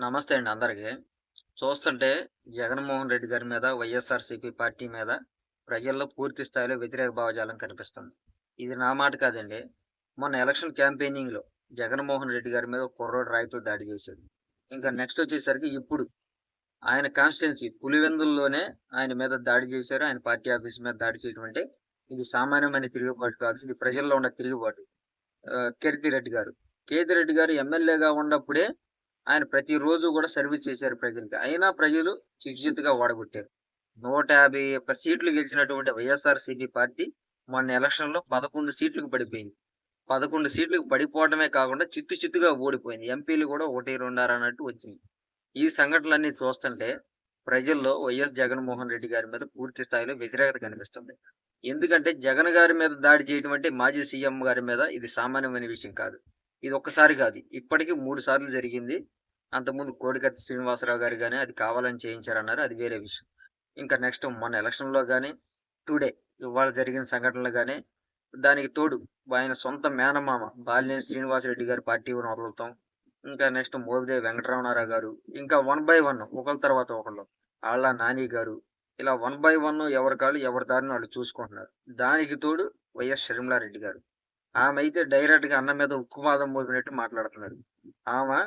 నమస్తే అండి అందరికీ చూస్తుంటే జగన్మోహన్ రెడ్డి గారి మీద, వైఎస్ఆర్‌సీపీ పార్టీ మీద ప్రజల్లో పూర్తి స్థాయిలో వ్యతిరేక భావజాలం కనిపిస్తుంది. ఇది నా మాట కాదండి. మొన్న ఎలక్షన్ క్యాంపెయినింగ్‌లో జగన్మోహన్ రెడ్డి గారి మీద కుర్రోడు రాయితో దాడి చేశాడు. ఇంకా నెక్స్ట్ వచ్చేసరికి ఇప్పుడు ఆయన కాన్స్టిట్యున్సీ పులివెందుల్లోనే ఆయన మీద దాడి చేశారు. ఆయన పార్టీ ఆఫీస్ మీద దాడి చేయడం అంటే ఇది సామాన్యమైన తిరుగుబాటు కాదు. ఇది ప్రజల్లో ఉన్న తిరుగుబాటు. ఆహ్, కీర్తిరెడ్డి గారు. కేతిరెడ్డి గారు ఎమ్మెల్యేగా ఉన్నప్పుడే ఆయన ప్రతిరోజు కూడా సర్వీస్ చేశారు ప్రజలకి. అయినా ప్రజలు చిత్తుచిత్తుగా ఓడగొట్టారు. 151 సీట్లు గెలిచినటువంటి వైఎస్ఆర్‌సీపీ పార్టీ మొన్న ఎలక్షన్‌లో 11 సీట్లకు పడిపోయింది. 11 సీట్లకు పడిపోవడమే కాకుండా చిత్తు చిత్తుగా ఓడిపోయింది. ఎంపీలు కూడా 1, 2 అన్నట్టు వచ్చింది. ఈ సంఘటనలన్నీ చూస్తుంటే ప్రజల్లో వైఎస్ జగన్మోహన్ రెడ్డి గారి మీద పూర్తి స్థాయిలో వ్యతిరేకత కనిపిస్తుంది. ఎందుకంటే జగన్ గారి మీద దాడి చేయడం అంటే మాజీ సీఎం గారి మీద ఇది సామాన్యమైన విషయం కాదు. ఇది ఒక్కసారి కాదు. ఇప్పటికీ మూడు సార్లు జరిగింది. అంతకుముందు కోడికత్తి శ్రీనివాసరావు గారు కానీ అది కావాలని చేయించారన్నారు. అది వేరే విషయం. ఇంకా నెక్స్ట్ మన ఎలక్షన్‌లో కానీ టుడే ఇవాళ జరిగిన సంఘటనలు కానీ దానికి తోడు ఆయన సొంత మేనమామ బాలినేని శ్రీనివాసరెడ్డి గారి పార్టీ వదలటం. ఇంకా నెక్స్ట్ మోపిదేవి వెంకటరమణారావు గారు. ఇంకా వన్ బై వన్ ఒకళ్ళ తర్వాత ఒకళ్ళు. ఆళ్ళ నాని గారు. ఇలా వన్ బై వన్ ఎవరి కాళ్ళు ఎవరి దారిని వాళ్ళు చూసుకుంటున్నారు. దానికి తోడు వైఎస్ షర్మిలారెడ్డి గారు. ఆమె అయితే డైరెక్ట్గా అన్న మీద ఉక్కుమాదం మోపినట్టు మాట్లాడుతున్నారు. ఆమె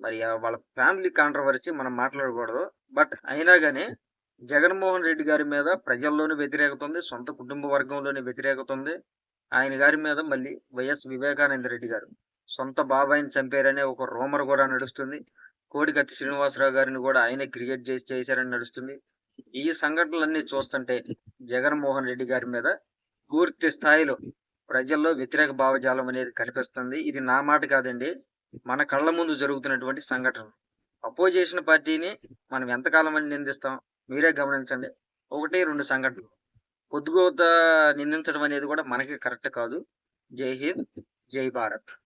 మరి వాళ్ళ ఫ్యామిలీ కాంట్రవర్సీ మనం మాట్లాడకూడదు. బట్ అయినా కానీ జగన్మోహన్ రెడ్డి గారి మీద ప్రజల్లోనూ వ్యతిరేకత ఉంది. సొంత కుటుంబ వర్గంలోని వ్యతిరేకత ఉంది. ఆయన గారి మీద మళ్ళీ వైఎస్ వివేకానంద రెడ్డి గారు సొంత బాబాయిని చంపారనే ఒక రూమర్ కూడా నడుస్తుంది. కోడికత్తి శ్రీనివాసరావు గారిని కూడా ఆయనే క్రియేట్ చేసి చేశారని నడుస్తుంది. ఈ సంఘటనలన్నీ చూస్తుంటే జగన్మోహన్ రెడ్డి గారి మీద పూర్తి స్థాయిలో ప్రజల్లో వ్యతిరేక భావజాలం అనేది కనిపిస్తుంది. ఇది నా మాట కాదండి. మన కళ్ళ ముందు జరుగుతున్నటువంటి సంఘటనలు. అపోజిషన్ పార్టీని మనం ఎంతకాలం అని నిందిస్తాం? మీరే గమనించండి. 1, 2 సంఘటనలు. పొద్దుగోత నిందించడం అనేది కూడా మనకి కరెక్ట్ కాదు. జై హింద్. జై భారత్.